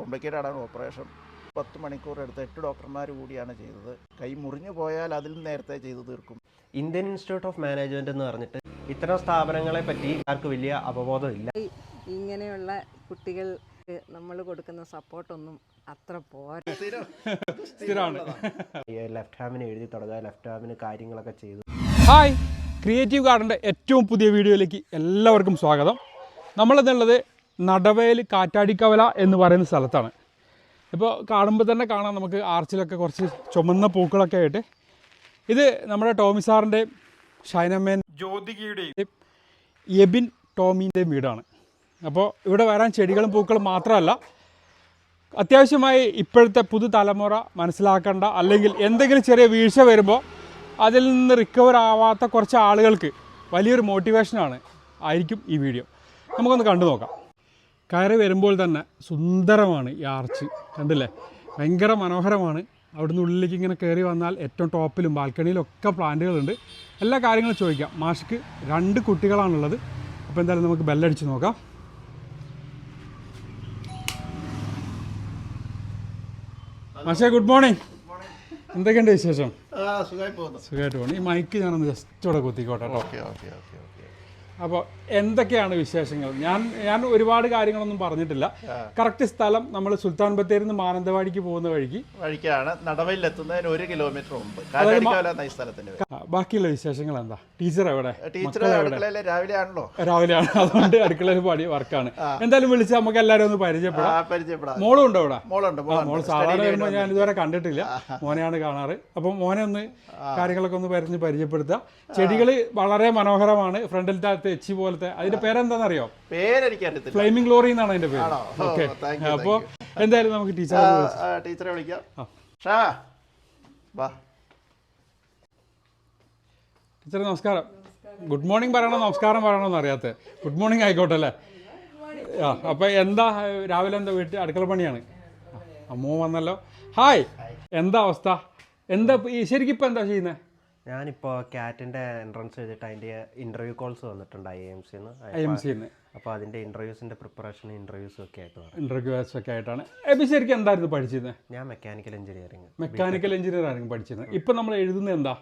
Complicated ആണ് operation. പത്ത് മണിക്കൂർ എടുത്ത് എട്ട് ഡോക്ടർമാർ കൂടിയാണ് ചെയ്തത്. കൈ മുറിഞ്ഞു പോയാൽ അതിൽ നേരത്തെ ചെയ്തു തീർക്കും. ഇന്ത്യൻ ഇൻസ്റ്റിറ്റ്യൂട്ട് ഓഫ് മാനേജ്മെന്റ് എന്ന് പറഞ്ഞിട്ട് ഇത്തരം സ്ഥാപനങ്ങളെ പറ്റി ആർക്ക് വലിയ അവബോധമില്ല ഇങ്ങനെയുള്ള കുട്ടികൾ നമ്മൾ കൊടുക്കുന്ന സപ്പോർട്ടൊന്നും അത്ര പോരാ. ലെഫ്റ്റ് ഹാമിന് എഴുതി തുടങ്ങുക ലെഫ്റ്റ് ഹാമിന് കാര്യങ്ങളൊക്കെ ചെയ്തു. ഹായ് ക്രിയേറ്റീവ് ഗാർഡന്റെ ഏറ്റവും പുതിയ വീഡിയോയിലേക്ക് എല്ലാവർക്കും സ്വാഗതം. നമ്മളിതുള്ളത് നടവേൽ കാറ്റാടിക്കവല എന്ന് പറയുന്ന സ്ഥലത്താണ്. ഇപ്പോൾ കാണുമ്പോൾ തന്നെ കാണാം നമുക്ക് ആർച്ചിലൊക്കെ കുറച്ച് ചുമന്ന പൂക്കളൊക്കെ ആയിട്ട്. ഇത് നമ്മുടെ ടോമി സാറിന്റെയും ഷൈനമ്മേൻ ജ്യോതികയുടെയും എബിൻ ടോമിന്റെയും വീടാണ്. അപ്പോൾ ഇവിടെ വരാൻ ചെടികളും പൂക്കളും മാത്രമല്ല അത്യാവശ്യമായി ഇപ്പോഴത്തെ പുതുതലമുറ മനസ്സിലാക്കേണ്ട അല്ലെങ്കിൽ എന്തെങ്കിലും ചെറിയ വീഴ്ച വരുമ്പോൾ അതിൽ നിന്ന് റിക്കവർ ആവാത്ത കുറച്ച് ആളുകൾക്ക് വലിയൊരു മോട്ടിവേഷനാണ് ആയിരിക്കും ഈ വീഡിയോ നമുക്കൊന്ന് കണ്ടു നോക്കാം. കയറി വരുമ്പോൾ തന്നെ സുന്ദരമാണ് ഈ ആർച്ച്. കണ്ടില്ലേ? ഭയങ്കര മനോഹരമാണ്. അവിടുന്ന് ഉള്ളിലേക്ക് ഇങ്ങനെ കയറി വന്നാൽ ഏറ്റവും ടോപ്പിലും ബാൽക്കണിയിലും ഒക്കെ പ്ലാന്റുകളുണ്ട് എല്ലാ കാര്യങ്ങളും ചോദിക്കാം. മാഷിക്ക് രണ്ട് കുട്ടികളാണുള്ളത്. അപ്പോൾ എന്തായാലും നമുക്ക് ബെല്ലടിച്ച് നോക്കാം. മാഷേ ഗുഡ് മോർണിംഗ് എന്തൊക്കെയുണ്ട് വിശേഷം? സുഖമായിട്ട് പോകണം ഈ മൈക്ക് ഞാനൊന്ന് ജസ്റ്റ് ഇവിടെ കുത്തിക്കോട്ടെ കേട്ടോ ഓക്കെ ഓക്കെ ഓക്കെ ഓക്കെ. അപ്പോൾ എന്തൊക്കെയാണ് വിശേഷങ്ങൾ? ഞാൻ ഞാൻ ഒരുപാട് കാര്യങ്ങളൊന്നും പറഞ്ഞിട്ടില്ല. കറക്റ്റ് സ്ഥലം നമ്മൾ സുൽത്താൻ ബത്തേരിൽ നിന്ന് മാനന്തവാടിക്ക് പോകുന്ന വഴിക്ക്. വഴിക്കാണ്. നടവയിലെത്തുന്നതിന് ഒരു കിലോമീറ്റർ മുമ്പ്. കാറ്റാടിക്കാവല എന്ന ഈ സ്ഥലത്തിന് ബാക്കിയുള്ള വിശേഷങ്ങൾ എന്താ? ടീച്ചർ എവിടെ? ടീച്ചർ രാവിലെ ആണല്ലോ രാവിലെയാണ്. അതുകൊണ്ട് അടുക്കളയിൽ പാടി വർക്കാണ്. എന്തായാലും വിളിച്ച് നമുക്ക് എല്ലാവരും ഒന്ന് പരിചയപ്പെടാം. പരിചയപ്പെടാം. മോളും ഉണ്ടോ ഇവിടെ മോളുണ്ട്. മോൾ സാധാരണ വരുമ്പോൾ ഞാൻ ഇതുവരെ കണ്ടിട്ടില്ല. മോനെയാണ് കാണാറ്. അപ്പം മോനെ ഒന്ന് കാര്യങ്ങളൊക്കെ ഒന്ന് പറഞ്ഞ് പരിചയപ്പെടുത്തുക ചെടികൾ വളരെ മനോഹരമാണ്. ഫ്രണ്ടിൽ ഫ്രണ്ടിലത്തെ തെച്ചി പോലത്തെ. അതിന്റെ പേരെന്താണെന്നറിയോ പേരെനിക്കറിയത്തില്ല. ഫ്ലൈമിംഗ് ഗ്ലോറി എന്നാണ് അതിന്റെ പേര്. ഓക്കെ അപ്പോൾ എന്തായാലും നമുക്ക് ടീച്ചർ ടീച്ചറെ വിളിക്കാം. ടീച്ചർ നമസ്കാരം. ഗുഡ് മോർണിംഗ് പറയണോ? നമസ്കാരം പറയണോന്ന് അറിയാത്ത. ഗുഡ് മോർണിംഗ് ആയിക്കോട്ടെ അല്ലേ ആ അപ്പൊ എന്താ രാവിലെ എന്താ വീട്ടിൽ അടുക്കള പണിയാണ്? അമ്മ വന്നല്ലോ. ഹായ് എന്താ അവസ്ഥ? എന്താ ഈ ശരിക്കും ഇപ്പം എന്താ ചെയ്യുന്നത് ഞാനിപ്പോൾ കാറ്റിന്റെ എൻട്രൻസ് ചെയ്തിട്ട് അതിന്റെ ഇന്റർവ്യൂ കോൾസ് വന്നിട്ടുണ്ട് ഐ എം സിന്ന് ഐ എം സിന്ന് അപ്പോൾ അതിന്റെ ഇന്റർവ്യൂസിന്റെ പ്രിപ്പറേഷൻ ഇന്റർവ്യൂസ് ഒക്കെ ആയിട്ട് ഇന്റർവ്യൂസ് ഇന്റർവ്യൂസ് ഒക്കെ ആയിട്ടാണ്. എബി ശരിക്കും എന്തായിരുന്നു പഠിച്ചത് ഞാൻ മെക്കാനിക്കൽ എഞ്ചിനീയറിംഗ് മെക്കാനിക്കൽ എഞ്ചിനീയർ ആയിരുന്നു പഠിച്ചത് ഇപ്പം നമ്മൾ എഴുതുന്നത് എന്താ?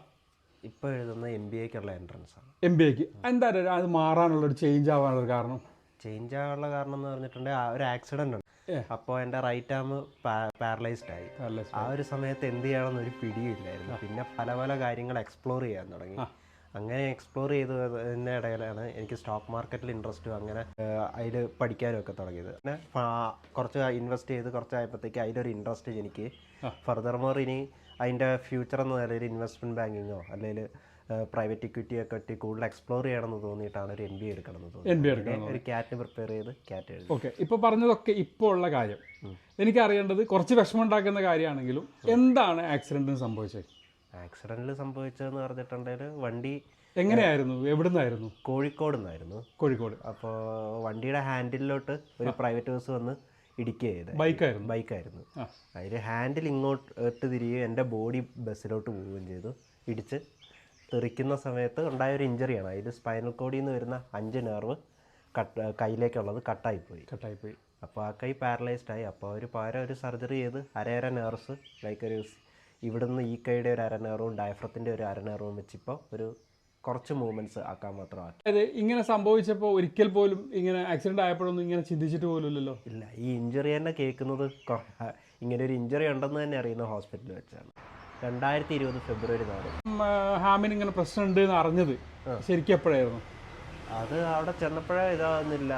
ഇപ്പോൾ എഴുതുന്ന എം ബി എക്കുള്ള എൻട്രൻസ് ആണ്. എം ബി എക്ക് എന്താ അത് മാറാനുള്ള ഒരു ചേഞ്ച് ആവാനുള്ള കാരണം? ചേഞ്ച് ആവാനുള്ള കാരണം എന്ന് പറഞ്ഞിട്ടുണ്ടെങ്കിൽ ഒരു ആക്സിഡന്റ് ഉണ്ട്. അപ്പോൾ എന്റെ റൈറ്റ് ആം പാരലൈസ്ഡ് ആയി. ആ ഒരു സമയത്ത് എന്ത് ചെയ്യണമെന്ന് ഒരു പിടിയില്ലായിരുന്നു പിന്നെ പല പല കാര്യങ്ങൾ എക്സ്പ്ലോർ ചെയ്യാൻ തുടങ്ങി. അങ്ങനെ എക്സ്പ്ലോർ ചെയ്തതിന്റെ ഇടയിലാണ് എനിക്ക് സ്റ്റോക്ക് മാർക്കറ്റിൽ ഇൻട്രസ്റ്റും അങ്ങനെ അതിൽ പഠിക്കാനും ഒക്കെ തുടങ്ങിയത്. പിന്നെ കുറച്ച് ഇൻവെസ്റ്റ് ചെയ്ത് കുറച്ചായപ്പോഴത്തേക്ക് അതിലൊരു ഇൻട്രസ്റ്റ് എനിക്ക് ഫർദർ മോർ ഇനി അതിന്റെ ഫ്യൂച്ചർ എന്ന നിലയിൽ ഇൻവെസ്റ്റ്മെന്റ് ബാങ്കിങ്ങോ അല്ലെങ്കിൽ പ്രൈവറ്റ് ഇക്വിറ്റി ഒക്കെ ഇട്ട് കൂടുതൽ എക്സ്പ്ലോർ ചെയ്യണമെന്ന് തോന്നിയിട്ടാണ് ഒരു എം ബി എടുക്കണമെന്ന് തോന്നി എം ബി പിന്നെ ഒരു ക്യാറ്റിന് പ്രിപ്പയർ ചെയ്ത് ക്യാറ്റ് എഴുതി. ഓക്കെ ഇപ്പൊ പറഞ്ഞതൊക്കെ ഇപ്പോൾ ഉള്ള കാര്യം. എനിക്ക് അറിയേണ്ടത് കുറച്ച് വിഷമം ഉണ്ടാക്കുന്ന കാര്യമാണെങ്കിലും എന്താണ് ആക്സിഡന്റ് സംഭവിച്ചത്? ആക്സിഡന്റിൽ സംഭവിച്ചതെന്ന് പറഞ്ഞിട്ടുണ്ടെങ്കിൽ വണ്ടി എങ്ങനെയായിരുന്നു? എവിടെ നിന്നായിരുന്നു കോഴിക്കോട് നിന്നായിരുന്നു. കോഴിക്കോട്. അപ്പോൾ വണ്ടിയുടെ ഹാൻഡിലോട്ട് ഒരു പ്രൈവറ്റ് ബസ് വന്ന് ഇടിക്കുക ചെയ്തത് ബൈക്കായിരുന്നു? ബൈക്കായിരുന്നു. അതിൽ ഹാൻഡിൽ ഇങ്ങോട്ട് തിരികെ എന്റെ ബോഡി ബസ്സിലോട്ട് പോവുകയും ചെയ്തു. ഇടിച്ച് തെറിക്കുന്ന സമയത്ത് ഉണ്ടായ ഒരു ഇഞ്ചറിയാണ് അതിൽ സ്പൈനൽ കോഡിൽ നിന്ന് വരുന്ന അഞ്ച് നെർവ് കട്ട് കയ്യിലേക്കുള്ളത് കട്ടായിപ്പോയി കട്ടായിപ്പോയി അപ്പോൾ ആ കൈ പാരലൈസ്ഡ് ആയി. അപ്പോൾ അവർ പാര ഒരു സർജറി ചെയ്ത് അരയര നേർവ്സ് ലൈക്ക് ഒരു ഇവിടുന്ന് ഈ കൈയുടെ ഒരു അര നേർവും ഡയഫ്രത്തിന്റെ ഒരു അര നേർവും വെച്ചിപ്പോൾ ഒരു കുറച്ച് മൂവ്മെന്റ്സ് ആക്കാൻ മാത്രമാക്കി അതായത് ഇങ്ങനെ സംഭവിച്ചപ്പോൾ ഒരിക്കൽ പോലും ഇങ്ങനെ ആക്സിഡന്റ് ആയപ്പോഴൊന്നും ഇങ്ങനെ ചിന്തിച്ചിട്ട് പോലുമില്ലല്ലോ ഇല്ല ഈ ഇഞ്ചറി തന്നെ കേൾക്കുന്നത് ഇങ്ങനെ ഒരു ഇഞ്ചറി ഉണ്ടെന്ന് തന്നെ അറിയുന്ന ഹോസ്പിറ്റലിൽ വെച്ചാണ്. രണ്ടായിരത്തി ഇരുപത് ഫെബ്രുവരി നാല്. ഹാമിൻ ഹാമിന് ഇങ്ങനെ പ്രശ്നം ഉണ്ട് എന്ന് അറിഞ്ഞത് ശരിക്കും എപ്പോഴായിരുന്നു? അത് അവിടെ ചെന്നപ്പോഴേ ഇതാകുന്നില്ല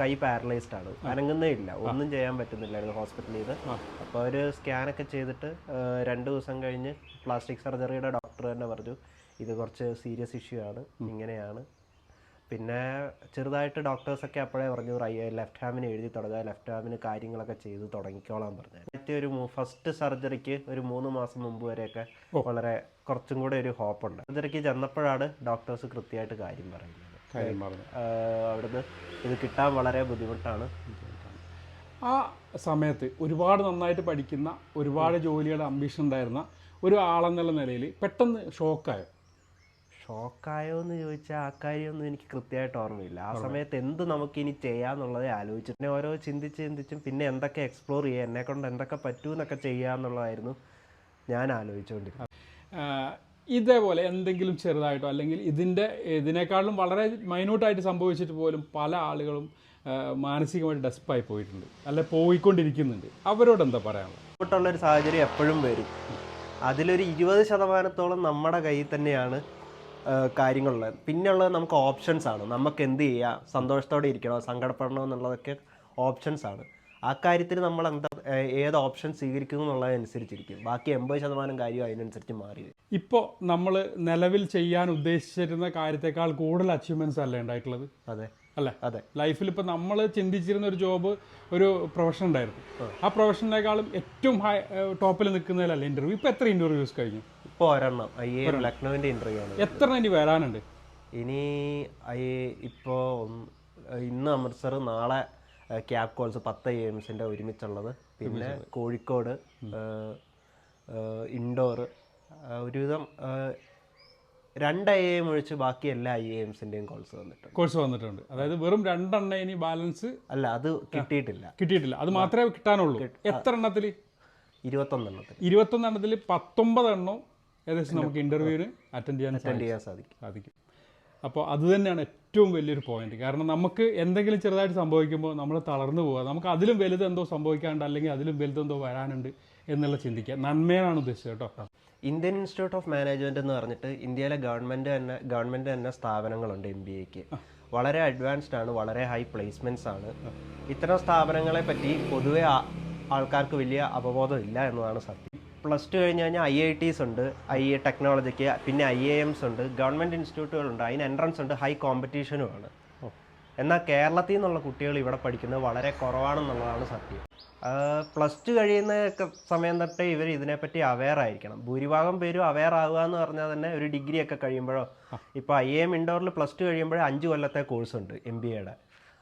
കൈ പാരലൈസ്ഡ് ആണ്. അനങ്ങുന്നേ ഇല്ല. ഒന്നും ചെയ്യാൻ പറ്റുന്നില്ലായിരുന്നു ഹോസ്പിറ്റലിൽ നിന്ന് അപ്പോൾ അവർ സ്കാനൊക്കെ ചെയ്തിട്ട് രണ്ട് ദിവസം കഴിഞ്ഞ് പ്ലാസ്റ്റിക് സർജറിയുടെ ഡോക്ടർ തന്നെ പറഞ്ഞു ഇത് കുറച്ച് സീരിയസ് ഇഷ്യൂ ആണ്. ഇങ്ങനെയാണ്. പിന്നെ ചെറുതായിട്ട് ഡോക്ടേഴ്സൊക്കെ അപ്പോഴേ പറഞ്ഞു ലെഫ്റ്റ് ഹാമിന് എഴുതി തുടങ്ങുക ലെഫ്റ്റ് ഹാമിന് കാര്യങ്ങളൊക്കെ ചെയ്ത് തുടങ്ങിക്കോളാൻ പറഞ്ഞു. ആദ്യത്തെ ഒരു ഫസ്റ്റ് സർജറിക്ക് ഒരു മൂന്ന് മാസം മുമ്പ് വരെയൊക്കെ വളരെ കുറച്ചും കൂടെ ഒരു ഹോപ്പുണ്ട് സർജറിക്ക് ചെന്നപ്പോഴാണ് ഡോക്ടേഴ്സ് കൃത്യമായിട്ട് കാര്യം പറയുന്നത്. അവിടുന്ന് ഇത് കിട്ടാൻ വളരെ ബുദ്ധിമുട്ടാണ്. ആ സമയത്ത് ഒരുപാട് നന്നായിട്ട് പഠിക്കുന്ന ഒരുപാട് ജോലിയുടെ അംബീഷൻ ഉണ്ടായിരുന്ന ഒരു ആളെന്നുള്ള നിലയിൽ പെട്ടെന്ന് ഷോക്കായോ ഷോക്കായോ എന്ന് ചോദിച്ചാൽ ആ കാര്യമൊന്നും എനിക്ക് കൃത്യമായിട്ട് ഓർമ്മയില്ല. ആ സമയത്ത് എന്ത് നമുക്ക് ഇനി ചെയ്യാന്നുള്ളതേ ആലോചിച്ചു. പിന്നെ ഓരോ ചിന്തിച്ച് ചിന്തിച്ചും പിന്നെ എന്തൊക്കെ എക്സ്പ്ലോർ ചെയ്യുക എന്നെ കൊണ്ട് എന്തൊക്കെ പറ്റൂ എന്നൊക്കെ ചെയ്യാന്നുള്ളതായിരുന്നു ഞാൻ ആലോചിച്ചുകൊണ്ടിരുന്നത്. ഇതേപോലെ എന്തെങ്കിലും ചെറുതായിട്ടോ അല്ലെങ്കിൽ ഇതിന്റെ ഇതിനേക്കാളും വളരെ മൈന്യൂട്ടായിട്ട് സംഭവിച്ചിട്ട് പോലും പല ആളുകളും മാനസികമായിട്ട് ഡെസ്പായി പോയിട്ടുണ്ട്. അല്ലെ പോയിക്കൊണ്ടിരിക്കുന്നുണ്ട്. അവരോട് എന്താ പറയാനുള്ളത്? ബുദ്ധിമുട്ടുള്ളൊരു സാഹചര്യം എപ്പോഴും വരും. അതിലൊരു ഇരുപത് ശതമാനത്തോളം നമ്മുടെ കയ്യിൽ തന്നെയാണ് കാര്യങ്ങളുള്ളത്. പിന്നെയുള്ളത് നമുക്ക് ഓപ്ഷൻസ് ആണ്. നമുക്ക് എന്ത് ചെയ്യാം? സന്തോഷത്തോടെ ഇരിക്കണോ? സങ്കടപ്പെടണോ എന്നുള്ളതൊക്കെ ഓപ്ഷൻസ് ആണ്. ആ കാര്യത്തിൽ നമ്മൾ എന്താ ഏത് ഓപ്ഷൻ സ്വീകരിക്കുന്നു എന്നുള്ളതനുസരിച്ചിരിക്കും. ബാക്കി എൺപത് ശതമാനം കാര്യം അതിനനുസരിച്ച് മാറി ഇപ്പോൾ നമ്മൾ നിലവിൽ ചെയ്യാൻ ഉദ്ദേശിച്ചിരുന്ന കാര്യത്തെക്കാൾ കൂടുതൽ അച്ചീവ്മെന്റ്സ് അല്ലേ ഉണ്ടായിട്ടുള്ളത്? അതെ. അല്ലേ? അതെ. ലൈഫിൽ ഇപ്പോൾ നമ്മൾ ചിന്തിച്ചിരുന്ന ഒരു ജോബ് ഒരു പ്രൊഫഷൻ ഉണ്ടായിരുന്നു. ആ. പ്രൊഫഷനേക്കാളും ഏറ്റവും ഹൈ ടോപ്പിൽ നിൽക്കുന്നതിലല്ല ഇന്റർവ്യൂ ഇപ്പോൾ എത്ര ഇന്റർവ്യൂസ് കഴിഞ്ഞു? ഇപ്പോൾ ഒരെണ്ണം. ഐ എ ലക്നൗവിന്റെ ഇന്റർവ്യൂ ആണ്. എത്ര ഇനി വരാനുണ്ട്? ഇനി ഐ ഇപ്പോ ഇന്ന് അമൃത്സർ നാളെ ക്യാബ് കോൾസ് പത്ത് ഐ എംസിന്റെ ഒരുമിച്ചുള്ളത്. പിന്നെ കോഴിക്കോട് ഇൻഡോർ ഒരുവിധം രണ്ട് ഐ എം ഒഴിച്ച് ബാക്കി എല്ലാ ഐ എംസിന്റെയും കോഴ്സ് വന്നിട്ടുണ്ട്. കോഴ്സ് വന്നിട്ടുണ്ട്. അതായത് വെറും രണ്ടെണ്ണ ഇനി ബാലൻസ് അല്ല അത് കിട്ടിയിട്ടില്ല. കിട്ടിയിട്ടില്ല. അത് മാത്രമേ കിട്ടാനുള്ളൂ. എത്ര എണ്ണത്തിൽ ഇരുപത്തൊന്നെണ്ണത്തിൽ ഇരുപത്തൊന്നെണ്ണത്തിൽ പത്തൊമ്പത് എണ്ണം ഏകദേശം നമുക്ക് ഇന്റർവ്യൂവിന് അറ്റൻഡ് ചെയ്യാൻ അറ്റൻഡ് ചെയ്യാൻ സാധിക്കും. സാധിക്കും. അപ്പോൾ അത് തന്നെയാണ് ഏറ്റവും വലിയൊരു പോയിന്റ് കാരണം നമുക്ക് എന്തെങ്കിലും ചെറുതായിട്ട് സംഭവിക്കുമ്പോൾ നമ്മൾ തളർന്നു പോകുക നമുക്ക് അതിലും വലുത് എന്തോ സംഭവിക്കാണ്ട് അല്ലെങ്കിൽ അതിലും വലുതെന്തോ വരാനുണ്ട് എന്നുള്ള ചിന്തിക്കുക. നന്മയാണ് ഉദ്ദേശിച്ചത് കേട്ടോ. ഇന്ത്യൻ ഇൻസ്റ്റിറ്റ്യൂട്ട് ഓഫ് മാനേജ്മെന്റ് എന്ന് പറഞ്ഞിട്ട് ഇന്ത്യയിലെ ഗവൺമെന്റ് തന്നെ ഗവൺമെന്റ് തന്നെ സ്ഥാപനങ്ങളുണ്ട് എം ബി എക്ക് വളരെ അഡ്വാൻസ്ഡ് ആണ് വളരെ ഹൈ പ്ലേസ്മെന്റ്സ് ആണ്. ഇത്തരം സ്ഥാപനങ്ങളെ പറ്റി പൊതുവെ ആൾക്കാർക്ക് വലിയ അവബോധം ഇല്ല എന്നതാണ് സത്യം. പ്ലസ് ടു കഴിഞ്ഞ് കഴിഞ്ഞാൽ ഐ ഐ ടീസ് ഉണ്ട് ഐ എ ടെക്നോളജിക്ക് പിന്നെ ഐ എ എംസ് ഉണ്ട് ഗവൺമെന്റ് ഇൻസ്റ്റിറ്റ്യൂട്ടുകളുണ്ട് അതിന് എൻട്രൻസ് ഉണ്ട് ഹൈ കോമ്പറ്റീഷനുമാണ്. എന്നാൽ കേരളത്തിൽ നിന്നുള്ള കുട്ടികൾ ഇവിടെ പഠിക്കുന്നത് വളരെ കുറവാണെന്നുള്ളതാണ് സത്യം. പ്ലസ് ടു കഴിയുന്ന സമയം തൊട്ടേ ഇവർ ഇതിനെപ്പറ്റി അവെയർ ആയിരിക്കണം. ഭൂരിഭാഗം പേരും അവെയർ ആവുക എന്ന് പറഞ്ഞാൽ തന്നെ ഒരു ഡിഗ്രി ഒക്കെ കഴിയുമ്പോഴോ ഇപ്പോൾ ഐ എം ഇൻഡോറിൽ പ്ലസ് ടു കഴിയുമ്പോഴേ അഞ്ച് കൊല്ലത്തെ കോഴ്സ് ഉണ്ട് എം ബി എയുടെ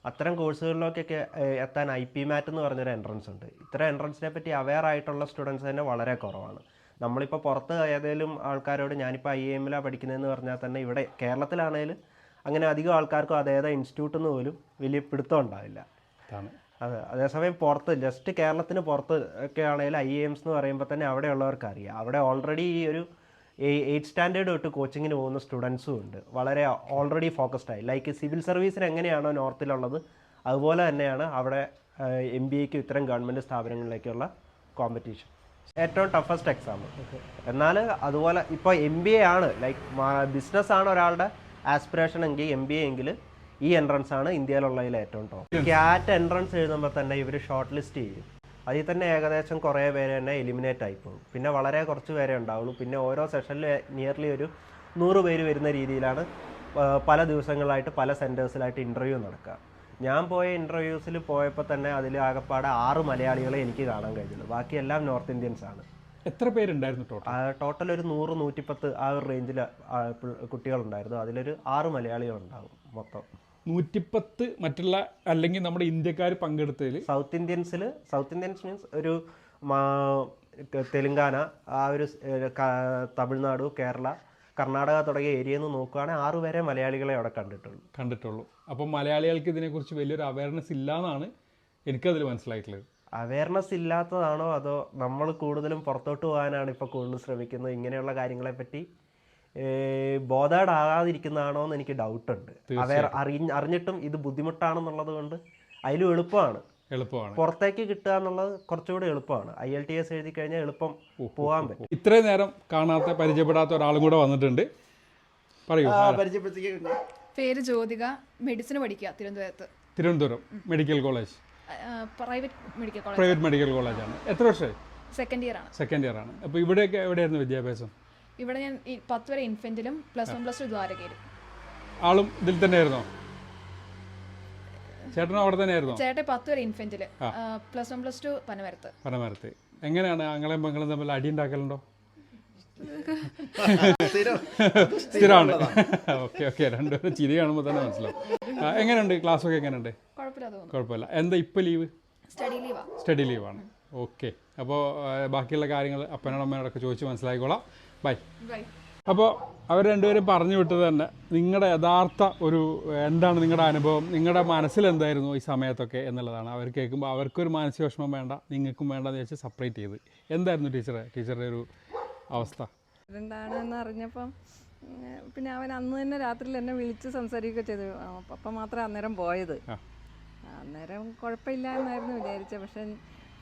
അത്തരം കോഴ്സുകളിലേക്കൊക്കെ എത്താൻ ഐ പി മാറ്റ് എന്ന് പറഞ്ഞൊരു എൻട്രൻസ് ഉണ്ട്. ഇത്തരം എൻട്രൻസിനെ പറ്റി അവെയർ ആയിട്ടുള്ള സ്റ്റുഡൻസ് തന്നെ വളരെ കുറവാണ്. നമ്മളിപ്പോൾ പുറത്ത് ഏതെങ്കിലും ആൾക്കാരോട് ഞാനിപ്പോൾ ഐ എമ്മിലാണ് പഠിക്കുന്നതെന്ന് പറഞ്ഞാൽ തന്നെ ഇവിടെ കേരളത്തിലാണെങ്കിലും അങ്ങനെ അധികം ആൾക്കാർക്കും അതേതാ ഇൻസ്റ്റിറ്റ്യൂട്ട് എന്ന് പോലും വലിയ പിടുത്തം ഉണ്ടാവില്ല. അതെ അതേസമയം പുറത്ത് ജസ്റ്റ് കേരളത്തിന് പുറത്ത് ഒക്കെ ആണെങ്കിൽ ഐ എംസ് എന്ന് പറയുമ്പോൾ തന്നെ അവിടെയുള്ളവർക്ക് അറിയാം അവിടെ ഓൾറെഡി ഈ ഒരു എയ്റ്റ് സ്റ്റാൻഡേർഡ് തൊട്ട് കോച്ചിങ്ങിന് പോകുന്ന സ്റ്റുഡൻസും ഉണ്ട്. വളരെ ഓൾറെഡി ഫോക്കസ്ഡ് ആയി. ലൈക്ക് സിവിൽ സർവീസിന് എങ്ങനെയാണോ നോർത്തിലുള്ളത് അതുപോലെ തന്നെയാണ് അവിടെ എം ബി എക്കും ഇത്തരം ഗവൺമെന്റ് സ്ഥാപനങ്ങളിലേക്കുള്ള കോമ്പറ്റീഷൻ ഏറ്റവും ടഫസ്റ്റ് എക്സാം എന്നാൽ അതുപോലെ ഇപ്പോൾ എം ബി എ ആണ്. ലൈക്ക് ബിസിനസ് ആണ് ഒരാളുടെ ആസ്പിറേഷൻ എങ്കിൽ എം ബി എ എങ്കിൽ ഈ എൻട്രൻസ് ആണ് ഇന്ത്യയിലുള്ളതിൽ ഏറ്റവും ടോപ്പ് ക്യാറ്റ് എൻട്രൻസ് എഴുതുമ്പോൾ തന്നെ ഇവർ ഷോർട്ട് ലിസ്റ്റ് ചെയ്യും. അതിൽ തന്നെ ഏകദേശം കുറേ പേര് തന്നെ എലിമിനേറ്റ് ആയിപ്പോകും പോകും. പിന്നെ വളരെ കുറച്ച് പേരെ ഉണ്ടാവുള്ളൂ. പിന്നെ ഓരോ സെഷനിൽ നിയർലി ഒരു നൂറ് പേര് വരുന്ന രീതിയിലാണ് പല ദിവസങ്ങളായിട്ട് പല സെന്റേഴ്സിലായിട്ട് ഇന്റർവ്യൂ നടക്കുക. ഞാൻ പോയ ഇന്റർവ്യൂസിൽ പോയപ്പോൾ തന്നെ അതിൽ ആകെപ്പാടെ ആറ് മലയാളികളെ എനിക്ക് കാണാൻ കഴിഞ്ഞുള്ളൂ ബാക്കിയെല്ലാം നോർത്ത് ഇന്ത്യൻസ് ആണ്. എത്ര പേരുണ്ടായിരുന്നു ടോട്ടൽ ടോട്ടൽ ഒരു നൂറ് നൂറ്റിപ്പത്ത് ആ ഒരു റേഞ്ചിൽ കുട്ടികളുണ്ടായിരുന്നു. അതിലൊരു ആറ് മലയാളികളുണ്ടാവും മൊത്തം. നൂറ്റിപ്പത്ത് മറ്റുള്ള അല്ലെങ്കിൽ നമ്മുടെ ഇന്ത്യക്കാർ പങ്കെടുത്തതിൽ സൗത്ത് ഇന്ത്യൻസിൽ സൗത്ത് ഇന്ത്യൻസ് മീൻസ് ഒരു തെലുങ്കാന ആ ഒരു തമിഴ്നാട് കേരള കർണാടക തുടങ്ങിയ ഏരിയയിൽ നിന്ന് നോക്കുകയാണെങ്കിൽ ആറ് പേരെ മലയാളികളെ അവിടെ കണ്ടിട്ടുള്ളൂ. കണ്ടിട്ടുള്ളൂ. അപ്പം മലയാളികൾക്ക് ഇതിനെക്കുറിച്ച് വലിയൊരു അവയർനെസ് ഇല്ല എന്നാണ് എനിക്കതിൽ മനസ്സിലായിട്ടുള്ളത്. അവയർനെസ് ഇല്ലാത്തതാണോ അതോ നമ്മൾ കൂടുതലും പുറത്തോട്ട് പോകാനാണ് ഇപ്പോൾ കൂടുതൽ ശ്രമിക്കുന്നത്? ഇങ്ങനെയുള്ള കാര്യങ്ങളെ പറ്റി ബോധേഡ് ആകാതിരിക്കുന്നതാണോ എന്ന് എനിക്ക് ഡൗട്ടുണ്ട്. അവയർ അറിഞ്ഞ അറിഞ്ഞിട്ടും ഇത് ബുദ്ധിമുട്ടാണെന്നുള്ളത് കൊണ്ട് അതിലും എളുപ്പമാണ്. എളുപ്പമാണ്. പുറത്തേക്ക് കിട്ടുക എന്നുള്ളത് കുറച്ചുകൂടി എളുപ്പമാണ്. ഐ എൽ ടി എസ് എഴുതി കഴിഞ്ഞാൽ എളുപ്പം പോകാൻ പറ്റും. ഇത്രയും നേരം കാണാത്ത പരിചയപ്പെടാത്ത ഒരാളും കൂടെ വന്നിട്ടുണ്ട്. പറയൂ ആ പരിചയപ്പെടുത്തിക്കുക പേര് ജ്യോതിക മെഡിസിന് പഠിക്കുക തിരുവനന്തപുരത്ത്. Thiruvananthapuram medical college. Private medical college. Private medical കോളേജാണ്. എത്ര വർഷമായി? സെക്കൻഡ് ഇയർ ആണ്. സെക്കൻഡ് ഇയർ ആണ്. അപ്പോൾ ഇവിടെയൊക്കെ എവിടെയായിരുന്നു വിദ്യാഭ്യാസം? ഇവിടെ ഞാൻ പത്ത് വരെ ഇൻഫെന്റിലും പ്ലസ് വൺ പ്ലസ് ടു ദ്വാരകയിലും ആളും ഇതിൽ തന്നെയായിരുന്നോ? ചേട്ടനും അവിടെ തന്നെയായിരുന്നോ? ചേട്ടൻ പത്ത് വരെ ഇൻഫെന്റിൽ പ്ലസ് വൺ പ്ലസ് ടു പനമരത്ത്. പനമരത്ത്. എങ്ങനെയാണ് ആങ്ങളെയും പെങ്ങളും തമ്മിൽ അടി ഉണ്ടാക്കലുണ്ടോ? സ്ഥിരം. സ്ഥിരമാണ്. Okay okay. രണ്ടുപേരും ചിരി കാണുമ്പോൾ തന്നെ മനസ്സിലാവും. എങ്ങനെയുണ്ട്? ക്ലാസ് ഒക്കെ എങ്ങനെയുണ്ട്? കുഴപ്പമില്ല എന്താ ഇപ്പോൾ ലീവ്? സ്റ്റഡി ലീവാ സ്റ്റഡി ലീവാണ് ഓക്കെ. അപ്പോൾ ബാക്കിയുള്ള കാര്യങ്ങൾ അപ്പനോടമ്മയോടൊക്കെ ചോദിച്ച് മനസ്സിലാക്കിക്കോളാം. ബൈ അപ്പോൾ അവർ രണ്ടുപേരും പറഞ്ഞു വിട്ടത് തന്നെ നിങ്ങളുടെ യഥാർത്ഥ ഒരു എന്താണ് നിങ്ങളുടെ അനുഭവം? നിങ്ങളുടെ മനസ്സിൽ എന്തായിരുന്നു ഈ സമയത്തൊക്കെ എന്നുള്ളതാണ്. അവർ കേൾക്കുമ്പോൾ അവർക്കൊരു മാനസിക വിഷമം വേണ്ട നിങ്ങൾക്കും വേണ്ടെന്ന് വെച്ച് സെപ്പറേറ്റ് ചെയ്ത്. എന്തായിരുന്നു ടീച്ചറെ ടീച്ചറുടെ ഒരു അവസ്ഥ? എന്താണെന്ന് അറിഞ്ഞപ്പം പിന്നെ അവൻ അന്ന് തന്നെ രാത്രിയിൽ എന്നെ വിളിച്ച് സംസാരിക്കുക ചെയ്തു. അപ്പം മാത്രമേ അന്നേരം പോയത്. അന്നേരം കുഴപ്പമില്ല എന്നായിരുന്നു വിചാരിച്ചത്. പക്ഷെ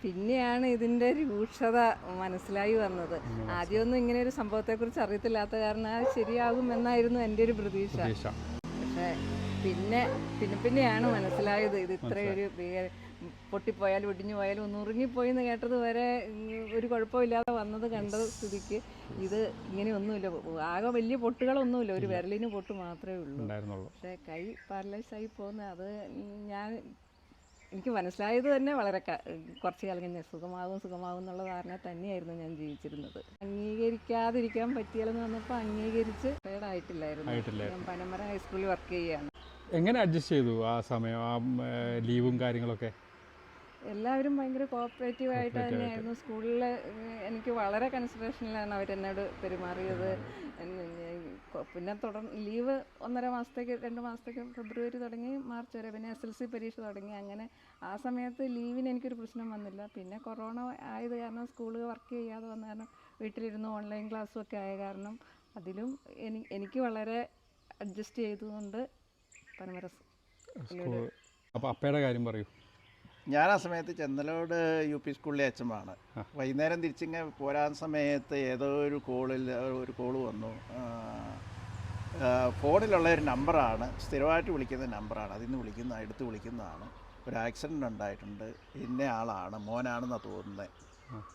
പിന്നെയാണ് ഇതിന്റെ രൂക്ഷത മനസ്സിലായി വന്നത്. ആദ്യമൊന്നും ഇങ്ങനെ ഒരു സംഭവത്തെക്കുറിച്ച് അറിയത്തില്ലാത്ത കാരണം അത് ശരിയാകും എന്നായിരുന്നു എന്റെ ഒരു പ്രതീക്ഷ. പക്ഷെ പിന്നെ പിന്നെ പിന്നെയാണ് മനസ്സിലായത് ഇത് ഇത്രയൊരു പൊട്ടിപ്പോയാലും ഒടിഞ്ഞു പോയാലും ഒന്ന് ഉറുങ്ങിപ്പോയി എന്ന് കേട്ടത് വരെ ഒരു കുഴപ്പമില്ലാതെ വന്നത് കണ്ട സ്ഥിതിക്ക് ഇത് ഇങ്ങനെയൊന്നുമില്ല ആകെ വലിയ പൊട്ടുകളൊന്നുമില്ല. ഒരു വിരലിന് പൊട്ട് മാത്രമേ ഉള്ളൂ. പക്ഷേ കൈ പാരലൈസ് ആയി പോകുന്ന അത് ഞാൻ എനിക്ക് മനസ്സിലായത് തന്നെ വളരെ കുറച്ച് കാലം കഴിഞ്ഞ് സുഖമാകും സുഖമാകും എന്നുള്ള ധാരണ തന്നെയായിരുന്നു ഞാൻ ജീവിച്ചിരുന്നത്. അംഗീകരിക്കാതിരിക്കാൻ പറ്റിയാലെന്ന് വന്നപ്പോൾ അംഗീകരിച്ച് ആയിട്ടില്ലായിരുന്നു ആയിട്ടില്ലായിരുന്നു. ഞാൻ പനമര ഹൈസ്കൂളിൽ വർക്ക് ചെയ്യുകയാണ്. എങ്ങനെ അഡ്ജസ്റ്റ് ചെയ്തു ആ സമയം ആ ലീവും കാര്യങ്ങളൊക്കെ? എല്ലാവരും ഭയങ്കര കോപ്പറേറ്റീവ് ആയിട്ട് തന്നെയായിരുന്നു. സ്കൂളിൽ എനിക്ക് വളരെ കൺസിഡറേഷനിലാണ് അവരെന്നോട് പെരുമാറിയത്. പിന്നെ തുടർന്ന് ലീവ് ഒന്നര മാസത്തേക്ക് രണ്ട് മാസത്തേക്ക് ഫെബ്രുവരി തുടങ്ങി മാർച്ച് വരെ പിന്നെ എസ് എൽ സി പരീക്ഷ തുടങ്ങി. അങ്ങനെ ആ സമയത്ത് ലീവിന് എനിക്കൊരു പ്രശ്നം വന്നില്ല. പിന്നെ കൊറോണ ആയത് കാരണം സ്കൂളിൽ വർക്ക് ചെയ്യാതെ വന്ന കാരണം വീട്ടിലിരുന്ന് ഓൺലൈൻ ക്ലാസ്സും ഒക്കെ ആയ കാരണം അതിലും എനി എനിക്ക് വളരെ അഡ്ജസ്റ്റ് ചെയ്തുകൊണ്ട് പനമരസ് അപ്പോൾ അപ്പയുടെ കാര്യം പറയൂ. ഞാൻ ആ സമയത്ത് ചെന്നലോട് യു പി സ്കൂളിലെ അച്ഛമാണ് വൈകുന്നേരം തിരിച്ചിങ്ങനെ പോരാൻ സമയത്ത് ഏതോ ഒരു കോളിൽ ഒരു കോൾ വന്നു. ഫോണിലുള്ള ഒരു നമ്പറാണ്. സ്ഥിരമായിട്ട് വിളിക്കുന്ന നമ്പറാണ്. അതിൽ നിന്ന് വിളിക്കുന്ന എടുത്ത് വിളിക്കുന്നതാണ്. ഒരു ആക്സിഡന്റ് ഉണ്ടായിട്ടുണ്ട്. ഇന്ന ആളാണ് മോനാണെന്നാണ് തോന്നുന്നത്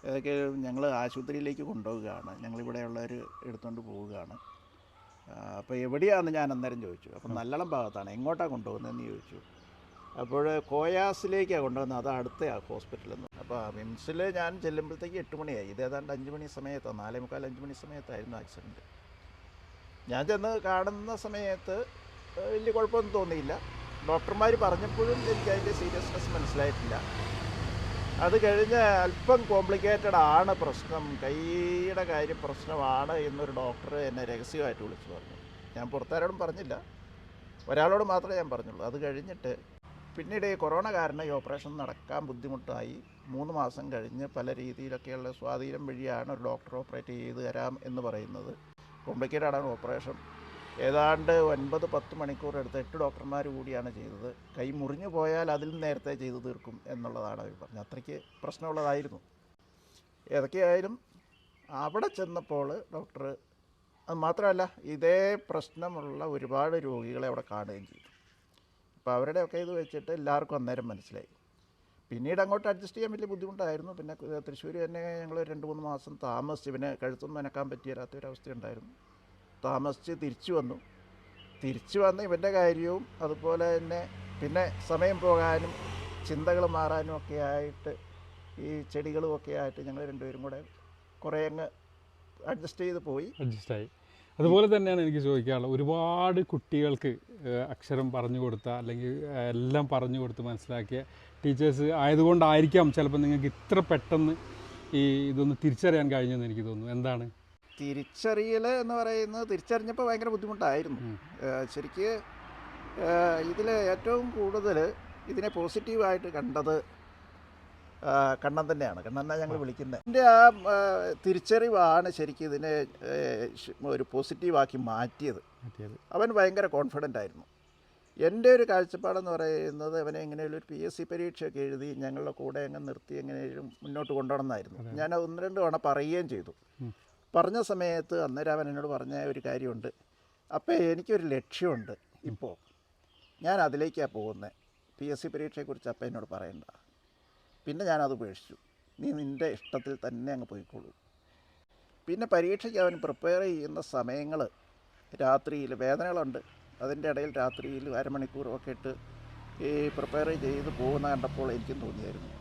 ഇതൊക്കെ ഞങ്ങൾ ആശുപത്രിയിലേക്ക് കൊണ്ടുപോവുകയാണ്. ഞങ്ങളിവിടെയുള്ളവർ എടുത്തുകൊണ്ട് പോവുകയാണ്. അപ്പോൾ എവിടെയാണെന്ന് ഞാൻ അന്നേരം ചോദിച്ചു. അപ്പം നല്ലളം ഭാഗത്താണ്. എങ്ങോട്ടാണ് കൊണ്ടുപോകുന്നതെന്ന് ചോദിച്ചു. അപ്പോൾ കോയാസിലേക്കാണ് കൊണ്ടുവന്നത് അത് അടുത്ത ഹോസ്പിറ്റലിൽ അപ്പോൾ മിംസിൽ ഞാൻ ചെല്ലുമ്പോഴത്തേക്ക് എട്ട് മണിയായി. ഇത് ഏതാണ്ട് അഞ്ച് മണി സമയത്തോ നാലേ മുക്കാൽ അഞ്ച് മണി സമയത്തായിരുന്നു ആക്സിഡന്റ്. ഞാൻ ചെന്ന് കാണുന്ന സമയത്ത് വലിയ കുഴപ്പമൊന്നും തോന്നിയില്ല. ഡോക്ടർമാർ പറഞ്ഞപ്പോഴും എനിക്ക് അതിന്റെ സീരിയസ്നെസ് മനസ്സിലായിട്ടില്ല. അത് കഴിഞ്ഞ് അല്പം കോംപ്ലിക്കേറ്റഡ് ആണ് പ്രശ്നം കൈയുടെ കാര്യം പ്രശ്നമാണ് എന്നൊരു ഡോക്ടർ എന്നെ രഹസ്യമായിട്ട് വിളിച്ചു പറഞ്ഞു. ഞാൻ പുറത്താരോടും പറഞ്ഞില്ല. ഒരാളോട് മാത്രമേ ഞാൻ പറഞ്ഞുള്ളൂ. അത് കഴിഞ്ഞിട്ട് പിന്നീട് ഈ കൊറോണ കാരണം ഈ ഓപ്പറേഷൻ നടക്കാൻ ബുദ്ധിമുട്ടായി. മൂന്ന് മാസം കഴിഞ്ഞ് പല രീതിയിലൊക്കെയുള്ള സ്വാധീനം വഴിയാണ് ഒരു ഡോക്ടർ ഓപ്പറേറ്റ് ചെയ്ത് തരാം എന്ന് പറയുന്നത്. കോംപ്ലിക്കേറ്റഡ് ആണ് ഓപ്പറേഷൻ. ഏതാണ്ട് ഒൻപത് പത്ത് മണിക്കൂർ എടുത്ത് എട്ട് ഡോക്ടർമാർ കൂടിയാണ് ചെയ്തത്. കൈ മുറിഞ്ഞു പോയാൽ അതിൽ നേരത്തെ ചെയ്തു തീർക്കും എന്നുള്ളതാണ് അവർ പറഞ്ഞത്. അത്രയ്ക്ക് പ്രശ്നമുള്ളതായിരുന്നു. ഏതൊക്കെയായാലും അവിടെ ചെന്നപ്പോൾ ഡോക്ടർ അത് മാത്രമല്ല ഇതേ പ്രശ്നമുള്ള ഒരുപാട് രോഗികളെ അവിടെ കാണുകയും ചെയ്തു. അപ്പോൾ അവരുടെയൊക്കെ ഇത് വെച്ചിട്ട് എല്ലാവർക്കും അന്നേരം മനസ്സിലായി. പിന്നീട് അങ്ങോട്ട് അഡ്ജസ്റ്റ് ചെയ്യാൻ വലിയ ബുദ്ധിമുട്ടായിരുന്നു. പിന്നെ തൃശ്ശൂർ തന്നെ ഞങ്ങൾ രണ്ട് മൂന്ന് മാസം താമസിച്ച് പിന്നെ കഴുത്തൊന്നും പറ്റിയരാത്തൊരവസ്ഥ ഉണ്ടായിരുന്നു. താമസിച്ച് തിരിച്ചു വന്നു. തിരിച്ചു വന്ന് ഇവന്റെ കാര്യവും അതുപോലെ തന്നെ പിന്നെ സമയം പോകാനും ചിന്തകൾ മാറാനും ഒക്കെ ആയിട്ട് ഈ ചെടികളും ഒക്കെ ആയിട്ട് ഞങ്ങൾ രണ്ടുപേരും കൂടെ കുറേ അങ്ങ് അഡ്ജസ്റ്റ് ചെയ്ത് പോയി. അഡ്ജസ്റ്റായി അതുപോലെ തന്നെയാണ് എനിക്ക് ചോദിക്കാനുള്ളത്. ഒരുപാട് കുട്ടികൾക്ക് അക്ഷരം പറഞ്ഞു കൊടുത്ത അല്ലെങ്കിൽ എല്ലാം പറഞ്ഞു കൊടുത്ത് മനസ്സിലാക്കിയ ടീച്ചേഴ്സ് ആയതുകൊണ്ടായിരിക്കാം ചിലപ്പോൾ നിങ്ങൾക്ക് ഇത്ര പെട്ടെന്ന് ഈ ഇതൊന്ന് തിരിച്ചറിയാൻ കഴിഞ്ഞെന്ന് എനിക്ക് തോന്നുന്നു. എന്താണ്? തിരിച്ചറിയൽ എന്ന് പറയുന്നത് തിരിച്ചറിഞ്ഞപ്പോൾ ഭയങ്കര ബുദ്ധിമുട്ടായിരുന്നു. ശരിക്ക് ഇതിൽ ഏറ്റവും കൂടുതൽ ഇതിനെ പോസിറ്റീവായിട്ട് കണ്ടത് കണ്ണൻ തന്നെയാണ്. കണ്ണനെ ഞങ്ങൾ വിളിക്കുന്നത് എന്റെ ആ തിരിച്ചറിവാണ് ശരിക്കും ഇതിനെ ഒരു പോസിറ്റീവാക്കി മാറ്റിയത്. അവൻ ഭയങ്കര കോൺഫിഡന്റ് ആയിരുന്നു. എന്റെ ഒരു കാഴ്ചപ്പാടെന്ന് പറയുന്നത് അവനെ എങ്ങനെയുള്ള ഒരു പി എസ് സി പരീക്ഷയൊക്കെ എഴുതി ഞങ്ങളുടെ കൂടെ അങ്ങ് നിർത്തി എങ്ങനെയും മുന്നോട്ട് കൊണ്ടുപോകണമെന്നായിരുന്നു ഞാൻ ഒന്ന് രണ്ട് തവണ പറയുകയും ചെയ്തു. പറഞ്ഞ സമയത്ത് അന്നേരം അവൻ എന്നോട് പറഞ്ഞ ഒരു കാര്യമുണ്ട്. അപ്പോൾ എനിക്കൊരു ലക്ഷ്യമുണ്ട്. ഇപ്പോൾ ഞാൻ അതിലേക്കാണ് പോകുന്നത് പി എസ് സി പരീക്ഷയെക്കുറിച്ച് അപ്പം എന്നോട് പറയണ്ട. പിന്നെ ഞാനത് ഉപേക്ഷിച്ചു. നീ നിന്റെ ഇഷ്ടത്തിൽ തന്നെ അങ്ങ് പോയിക്കോളൂ. പിന്നെ പരീക്ഷയ്ക്ക് അവൻ പ്രിപ്പയർ ചെയ്യുന്ന സമയങ്ങൾ രാത്രിയിൽ വേദനകളുണ്ട്. അതിന്റെ ഇടയിൽ രാത്രിയിൽ അരമണിക്കൂറൊക്കെ ഇട്ട് ഈ പ്രിപ്പയർ ചെയ്ത് പോകുന്ന കണ്ടപ്പോൾ എനിക്കും തോന്നിയായിരുന്നു.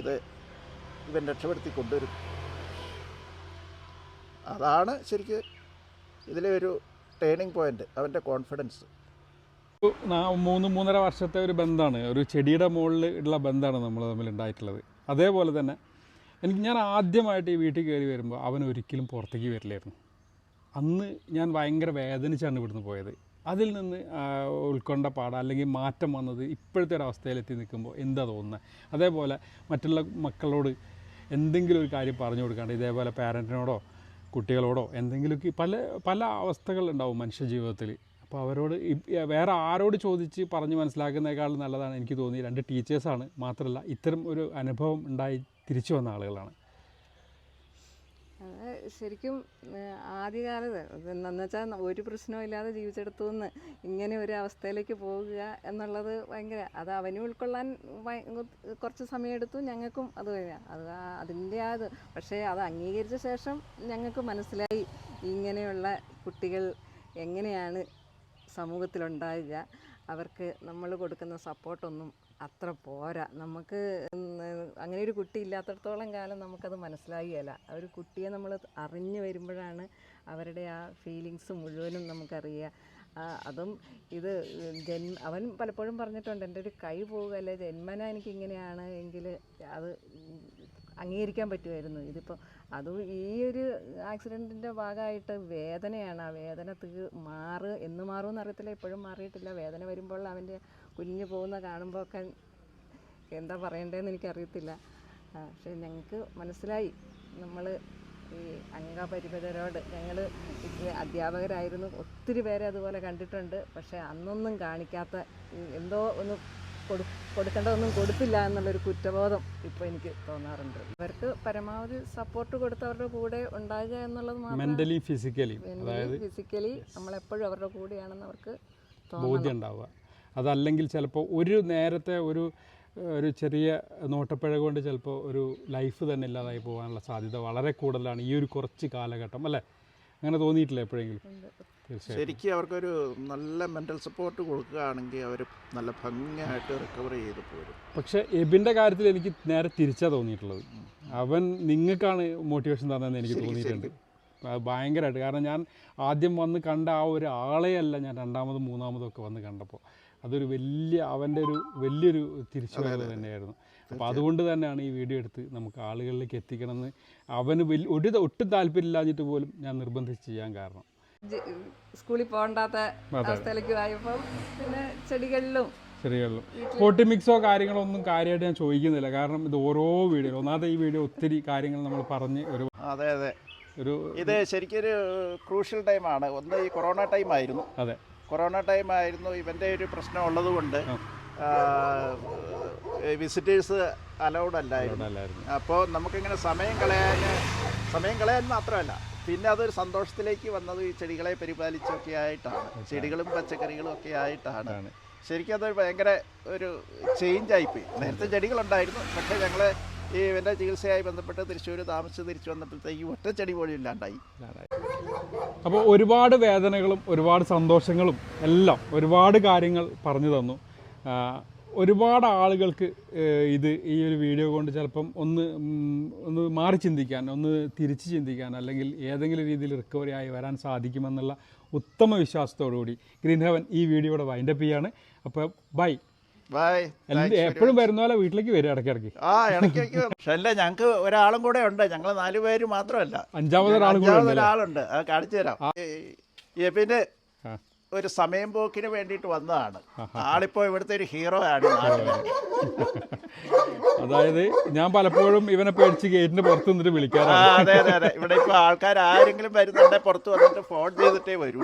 ഇത് ഇവൻ രക്ഷപ്പെടുത്തി കൊണ്ടുവരും. അതാണ് ശരിക്ക് ഇതിലെ ഒരു ടേണിംഗ് പോയിന്റ് അവന്റെ കോൺഫിഡൻസ് മൂന്ന് മൂന്നര വർഷത്തെ ഒരു ബന്ധമാണ് ഒരു ചെടിയുടെ മുകളിൽ ഉള്ള ബന്ധമാണ് നമ്മൾ തമ്മിൽ ഉണ്ടായിട്ടുള്ളത് അതേപോലെ തന്നെ എനിക്ക് ഞാൻ ആദ്യമായിട്ട് ഈ വീട്ടിൽ കയറി വരുമ്പോൾ അവൻ ഒരിക്കലും പുറത്തേക്ക് വരില്ലായിരുന്നു. അന്ന് ഞാൻ ഭയങ്കര വേദനിച്ചാണ് ഇവിടുന്ന് പോയത്. അതിൽ നിന്ന് ഉൾക്കൊണ്ട പാഠം അല്ലെങ്കിൽ മാറ്റം വന്നത് ഇപ്പോഴത്തെ ഒരു അവസ്ഥയിലെത്തി നിൽക്കുമ്പോൾ എന്താ തോന്നുന്നത് അതേപോലെ മറ്റുള്ള മക്കളോട് എന്തെങ്കിലും ഒരു കാര്യം പറഞ്ഞു കൊടുക്കാണ്ട് ഇതേപോലെ പാരന്റിനോടോ കുട്ടികളോടോ എന്തെങ്കിലുമൊക്കെ പല പല അവസ്ഥകളുണ്ടാവും മനുഷ്യ ജീവിതത്തിൽ അപ്പോൾ അവരോട് വേറെ ആരോട് ചോദിച്ച് പറഞ്ഞ് മനസ്സിലാക്കുന്നതിനേക്കാൾ നല്ലതാണ് എനിക്ക് തോന്നി. രണ്ട് ടീച്ചേഴ്സാണ് മാത്രമല്ല ഇത്തരം ഒരു അനുഭവം ഉണ്ടായി തിരിച്ചു വന്ന ആളുകളാണ്. അത് ശരിക്കും ആദ്യകാലത്ത് എന്താണെന്ന് വെച്ചാൽ ഒരു പ്രശ്നവും ഇല്ലാതെ ജീവിച്ചെടുത്തു നിന്ന് ഇങ്ങനെ ഒരു അവസ്ഥയിലേക്ക് പോകുക എന്നുള്ളത് ഭയങ്കര അത് അവനും ഉൾക്കൊള്ളാൻ കുറച്ച് സമയമെടുത്തു ഞങ്ങൾക്കും അത് അത് അതിന്റെ ആ ഇത്. പക്ഷേ അത് അംഗീകരിച്ച ശേഷം ഞങ്ങൾക്ക് മനസ്സിലായി ഇങ്ങനെയുള്ള കുട്ടികൾ എങ്ങനെയാണ് സമൂഹത്തിലുണ്ടാകുക അവർക്ക് നമ്മൾ കൊടുക്കുന്ന സപ്പോർട്ടൊന്നും അത്ര പോരാ. നമുക്ക് അങ്ങനെ ഒരു കുട്ടി ഇല്ലാത്തടത്തോളം കാലം നമുക്കത് മനസ്സിലാകുകയില്ല ആ ഒരു കുട്ടിയെ നമ്മൾ അറിഞ്ഞു വരുമ്പോഴാണ് അവരുടെ ആ ഫീലിങ്സ് മുഴുവനും നമുക്കറിയുക. അതും ഇത് ജന്മ അവൻ പലപ്പോഴും പറഞ്ഞിട്ടുണ്ട് എന്റെ ഒരു കൈ പോകുകയല്ലേ ജന്മന എനിക്കിങ്ങനെയാണ് എങ്കിൽ അത് അംഗീകരിക്കാൻ പറ്റുമായിരുന്നു ഇതിപ്പോൾ അതും ഈ ഒരു ആക്സിഡന്റിന്റെ ഭാഗമായിട്ട് വേദനയാണ്. ആ വേദന തീ മാറ് എന്ന് മാറുമെന്ന് അറിയത്തില്ല. ഇപ്പോഴും മാറിയിട്ടില്ല. വേദന വരുമ്പോൾ അവന്റെ കുഞ്ഞു പോകുന്ന കാണുമ്പോൾ ഒക്കെ എന്താ പറയണ്ടതെന്ന് എനിക്കറിയത്തില്ല. പക്ഷേ ഞങ്ങൾക്ക് മനസ്സിലായി. നമ്മൾ ഈ അംഗപരിമിതരോട് ഞങ്ങൾ അധ്യാപകരായിരുന്നു. ഒത്തിരി പേരെ അതുപോലെ കണ്ടിട്ടുണ്ട്. പക്ഷേ അന്നൊന്നും കാണിക്കാത്ത എന്തോ ഒന്ന് കൊടു കൊടുക്കേണ്ടതൊന്നും കൊടുത്തില്ല എന്നുള്ളൊരു കുറ്റബോധം ഇപ്പോൾ എനിക്ക് തോന്നാറുണ്ട്. അവർക്ക് പരമാവധി സപ്പോർട്ട് കൊടുത്തവരുടെ കൂടെ ഉണ്ടാകുക എന്നുള്ളത് മെന്റലി ഫിസിക്കലി അതായത് ഫിസിക്കലി നമ്മളെപ്പോഴും അവരുടെ കൂടെയാണെന്ന് അവർക്ക് ബോധ്യം ഉണ്ടാവുക. അതല്ലെങ്കിൽ ചിലപ്പോൾ ഒരു നേരത്തെ ഒരു ഒരു ചെറിയ നോട്ടപ്പിഴ കൊണ്ട് ചിലപ്പോൾ ഒരു ലൈഫ് തന്നെ ഇല്ലാതായി പോകാനുള്ള സാധ്യത വളരെ കൂടുതലാണ് ഈ ഒരു കുറച്ച് കാലഘട്ടം അല്ലേ? അങ്ങനെ തോന്നിയിട്ടില്ല എപ്പോഴെങ്കിലും? ശരിക്കും അവർക്കൊരു നല്ല മെന്റൽ സപ്പോർട്ട് കൊടുക്കുകയാണെങ്കിൽ അവർ നല്ല ഭംഗിയായിട്ട് റിക്കവർ ചെയ്ത് പോരും. പക്ഷെ എബിന്റെ കാര്യത്തിൽ എനിക്ക് നേരെ തിരിച്ചാ തോന്നിയിട്ടുള്ളത്. അവൻ നിങ്ങൾക്കാണ് മോട്ടിവേഷൻ തന്നതെന്ന് എനിക്ക് തോന്നിയിട്ടുണ്ട്. ഭയങ്കരമായിട്ട്. കാരണം ഞാൻ ആദ്യം വന്ന് കണ്ട ആ ഒരു ആളെയല്ല ഞാൻ രണ്ടാമതും മൂന്നാമതും ഒക്കെ വന്ന് കണ്ടപ്പോൾ. അതൊരു വലിയ അവന്റെ ഒരു വലിയൊരു തിരിച്ചുവരവ് തന്നെയായിരുന്നു. അപ്പോൾ അതുകൊണ്ട് തന്നെയാണ് ഈ വീഡിയോ എടുത്ത് നമുക്ക് ആളുകളിലേക്ക് എത്തിക്കണമെന്ന് അവന് വലിയ ഒരു ഒട്ടും താല്പര്യമില്ലാഞ്ഞിട്ട് പോലും ഞാൻ നിർബന്ധിച്ച് ചെയ്യാൻ കാരണം. സ്കൂളിൽ പോകണ്ടാത്ത അവസ്ഥയിലേക്ക് ആയപ്പോൾ പിന്നെ ചെടികളിലും ചെറിയുള്ളൂ പോട്ടി മിക്സോ കാര്യങ്ങളോ ഒന്നും കാര്യമായിട്ട് ഞാൻ ചോദിക്കുന്നില്ല. കാരണം ഇത് ഓരോ വീഡിയോ ഒന്നാമത്തെ ഈ വീഡിയോ ഒത്തിരി കാര്യങ്ങൾ നമ്മൾ പറഞ്ഞ് ഒരു അതെ അതെ. ഒരു ഇത് ശരിക്കൊരു ക്രൂഷ്യൽ ടൈമാണ് ഒന്ന് ഈ കൊറോണ ടൈം ആയിരുന്നു. അതെ. കൊറോണ ടൈം ആയിരുന്നു. ഇവന്റെ ഒരു പ്രശ്നം ഉള്ളതുകൊണ്ട് വിസിറ്റേഴ്സ് അലൗഡ് അല്ലായിരുന്നു. അല്ലായിരുന്നു. അപ്പോൾ നമുക്കിങ്ങനെ സമയം കളയാൻ സമയം കളയാൻ മാത്രമല്ല പിന്നെ അതൊരു സന്തോഷത്തിലേക്ക് വന്നത് ഈ ചെടികളെ പരിപാലിച്ചൊക്കെ ആയിട്ടാണ് ചെടികളും പച്ചക്കറികളും ഒക്കെ ആയിട്ടാണ് ശരിക്കും അതൊരു ഭയങ്കര ഒരു ചേഞ്ച് ആയിപ്പോയി. നേരത്തെ ചെടികളുണ്ടായിരുന്നു. പക്ഷേ ഞങ്ങൾ ഈ ഇവന്റെ ചികിത്സയായി ബന്ധപ്പെട്ട് തൃശ്ശൂർ താമസിച്ച് തിരിച്ചു വന്നപ്പോഴത്തേക്ക് ഒറ്റ ചെടി പോലും ഇല്ലാണ്ടായി. അപ്പോൾ ഒരുപാട് വേദനകളും ഒരുപാട് സന്തോഷങ്ങളും എല്ലാം ഒരുപാട് കാര്യങ്ങൾ പറഞ്ഞു തന്നു. ഒരുപാട് ആളുകൾക്ക് ഇത് ഈ ഒരു വീഡിയോ കൊണ്ട് ചിലപ്പം ഒന്ന് ഒന്ന് മാറി ചിന്തിക്കാൻ ഒന്ന് തിരിച്ച് ചിന്തിക്കാൻ അല്ലെങ്കിൽ ഏതെങ്കിലും രീതിയിൽ റിക്കവറി ആയി വരാൻ സാധിക്കുമെന്നുള്ള ഉത്തമ വിശ്വാസത്തോടുകൂടി ഗ്രീൻ ഹെവൻ ഈ വീഡിയോയുടെ വൈൻഡപ്പ് ചെയ്യാണ്. അപ്പോൾ ബൈ ബൈ എപ്പോഴും വരുന്ന പോലെ വീട്ടിലേക്ക് വരും ഇടയ്ക്കിടയ്ക്ക്. ആ ഇടയ്ക്കിടയ്ക്ക് പക്ഷെ അല്ല ഞങ്ങൾക്ക് ഒരാളും കൂടെ ഉണ്ട്. ഞങ്ങൾ നാല് പേര് മാത്രമല്ല. അഞ്ചാമത് ഒരാളുണ്ട് അത് കാണിച്ചു തരാം. പിന്നെ. ഒരു സമയം പോക്കിന് വേണ്ടിയിട്ട് വന്നതാണ്. ആളിപ്പോ ഇവിടുത്തെ ഒരു ഹീറോ ആണ്. അതായത് ഞാൻ പലപ്പോഴും ഇവനെ പേടിച്ച് ഗേറ്റിന് പുറത്ത് നിന്നിട്ട് വിളിക്കാറ് അതെ അതെ അതെ. ഇവിടെ ഇപ്പൊ ആൾക്കാർ ആരെങ്കിലും വരുന്നുണ്ടെ പുറത്ത് വന്നിട്ട് ഫോൺ ചെയ്തിട്ടേ വരൂ.